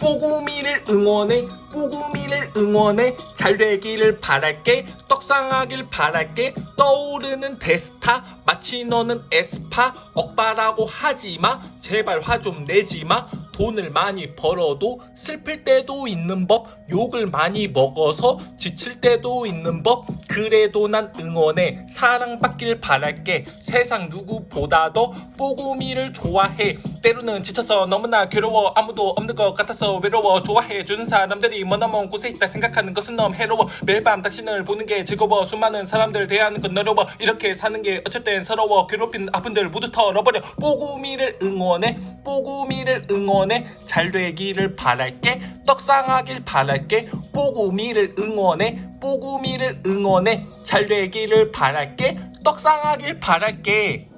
뽀구미를 응원해 뽀구미를 응원해 잘 되기를 바랄게 떡상하길 바랄게 떠오르는 데스타 마치 너는 에스파 억바라고 하지마 제발 화 좀 내지마 돈을 많이 벌어도 슬플 때도 있는 법 욕을 많이 먹어서 지칠 때도 있는 법 그래도 난 응원해. 사랑받길 바랄게. 세상 누구보다도 뽀구미를 좋아해. 때로는 지쳐서 너무나 괴로워. 아무도 없는 것 같아서 외로워. 좋아해 주는 사람들이 머나먼 곳에 있다 생각하는 것은 너무 해로워. 매일 밤 당신을 보는 게 즐거워. 수많은 사람들 대하는 건 어려워. 이렇게 사는 게땐 서러워. 괴롭힌 아픔들 모두 털어버려. 뽀구미를 응원해. 뽀구미를 응원해. 잘 되기를 바랄게. 떡상하길 바랄게 뽀구미를 응원해 뽀구미를 응원해. 잘 되기를 바랄게 떡상하길 바랄게